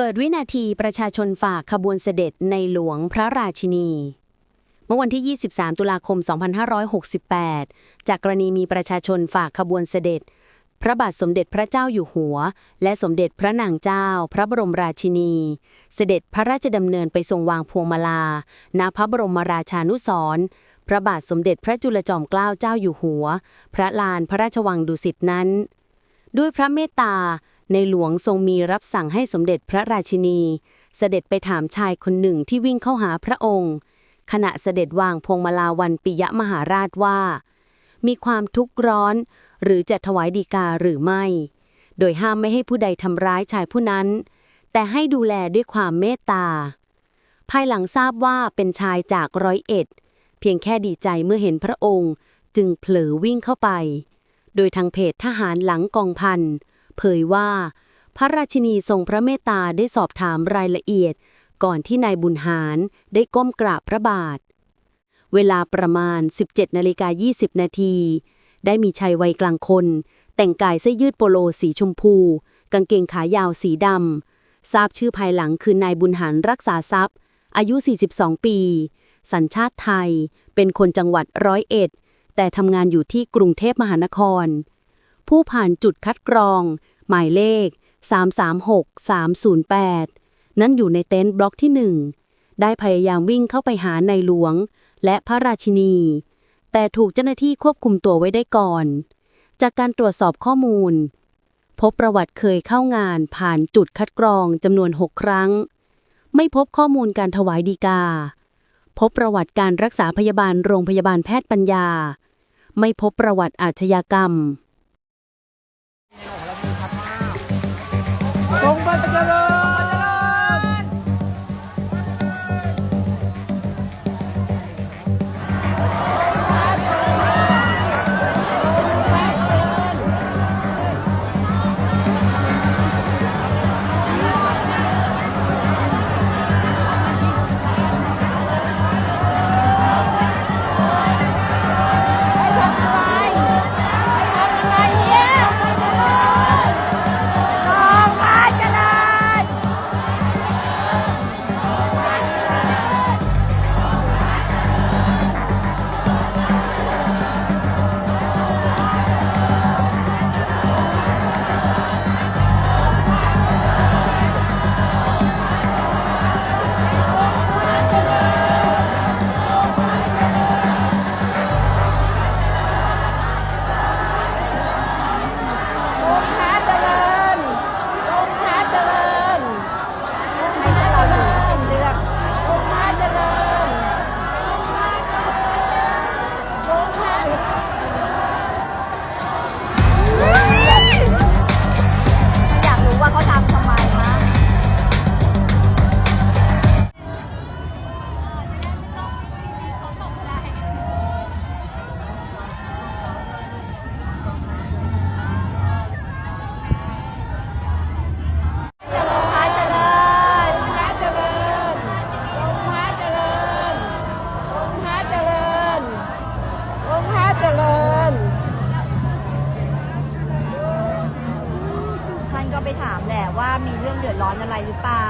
เปิดวินาทีประชาชนฝากขบวนเสด็จในหลวงพระราชินี เมื่อวันที่ 23 ตุลาคม 2568 จากกรณีมีประชาชนฝากขบวนเสด็จ พระบาทสมเด็จพระเจ้าอยู่หัว และสมเด็จพระนางเจ้า พระบรมราชินี เสด็จพระราชดำเนินไปทรงวางพวงมาลา ณ พระบรมราชานุสรณ์พระบาทสมเด็จพระจุลจอมเกล้าเจ้าอยู่หัว พระลานพระราชวังดุสิตนั้น ด้วยพระเมตตา ในหลวงทรงมีรับสั่งให้สมเด็จพระราชินี เสด็จไปถามชายคนหนึ่งที่วิ่งเข้าหาพระองค์ ขณะเสด็จวางพวงมาลาวันปิยมหาราชว่า มีความทุกข์ร้อน หรือจะถวายดีกาหรือไม่ โดยห้ามไม่ให้ผู้ใดทำร้ายชายผู้นั้น แต่ให้ดูแลด้วยความเมตตา ภายหลังทราบว่าเป็นชายจากร้อยเอ็ด เพียงแค่ดีใจเมื่อเห็นพระองค์ จึงเผลอวิ่งเข้าไป โดยทางเพจทหารหลังกองพัน เผยว่า พระราชินีทรงพระเมตตาได้สอบถามรายละเอียด ก่อนที่นายบุญหารได้ก้มกราบพระบาท เวลาประมาณ 17นาฬิกา20 นาที ได้มีชายวัยกลางคน แต่งกายเสื้อยืดโปโลสีชมพู กางเกงขายาวสีดำทราบชื่อภายหลังคือนายบุญหารรักษาทรัพย์ อายุ 42 ปี สัญชาติไทย เป็นคนจังหวัดร้อยเอ็ดแต่ทำงานอยู่ที่กรุงเทพมหานคร ผู้ผ่านจุดคัดกรอง หมายเลข 336-308 นั้นอยู่ในเต็นท์บล็อกที่1ได้พยายามวิ่งเข้าไปหาในหลวง และพระราชินี แต่ถูกเจ้าหน้าที่ควบคุมตัวไว้ได้ก่อน จากการตรวจสอบข้อมูล พบประวัติเคยเข้างานผ่านจุดคัดกรองจำนวน 6 ครั้ง ไม่พบข้อมูลการถวายดีกา พบประวัติการรักษาพยาบาลโรงพยาบาลแพทย์ปัญญา ไม่พบประวัติอาชญากรรม ったじ ก็ไปถามแหละว่ามีเรื่องเดือดร้อนอะไรหรือเปล่า